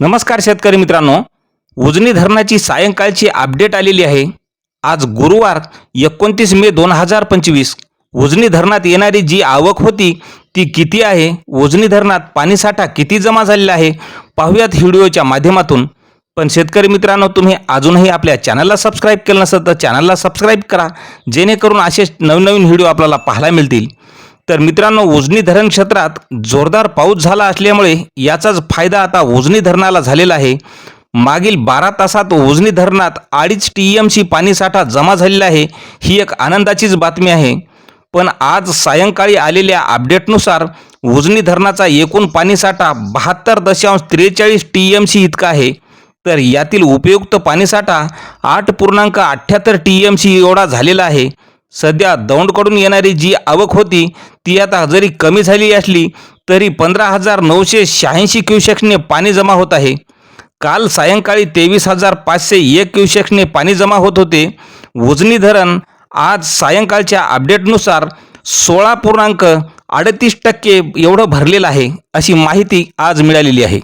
नमस्कार शेतकरी मित्रांनो. उजनी धरणाची सायंकाळची अपडेट आलेली आहे. आज गुरुवार एकोणतीस मे दोन हजार पंचवीस. उजनी धरणात येणारी जी आवक होती ती किती आहे? उजनी धरणात पाणीसाठा किती जमा झालेला आहे? पाहूयात व्हिडिओच्या माध्यमातून. पण शेतकरी मित्रांनो तुम्ही अजूनही आपल्या चॅनलला सबस्क्राईब केलं नसेल तर चॅनलला सबस्क्राईब करा. जेणेकरून असे नवनवीन व्हिडिओ आपल्याला पाहायला मिळतील. तर मित्रांनो उजनी धरण क्षेत्रात जोरदार पाऊस झाला असल्यामुळे याचाच फायदा आता उजनी धरणाला झालेला आहे. मागील बारा तासात उजनी धरणात अडीच टी एम सी पाणीसाठा जमा झालेला आहे ही एक आनंदाचीच बातमी आहे. पण आज सायंकाळी आलेल्या अपडेटनुसार उजनी धरणाचा एकूण पाणीसाठा बहात्तर दशांश त्रेचाळीस टी एम सी इतका आहे. तर यातील उपयुक्त पाणीसाठा आठ पूर्णांक अठ्ठ्याहत्तर टी एम सी एवढा झालेला आहे. सध्या दौंडकडून येणारी जी आवक होती ती आता जरी कमी झाली असली तरी पंधरा हजार नऊशे शहाऐंशी क्युसेक्सने पाणी जमा होत आहे. काल सायंकाळी तेवीस हजार पाचशे एक क्युसेक्सने पाणी जमा होत होते. उजनी धरण आज सायंकाळच्या अपडेटनुसार सोळा पूर्णांक अडतीस टक्के एवढं भरलेलं आहे अशी माहिती आज मिळालेली आहे.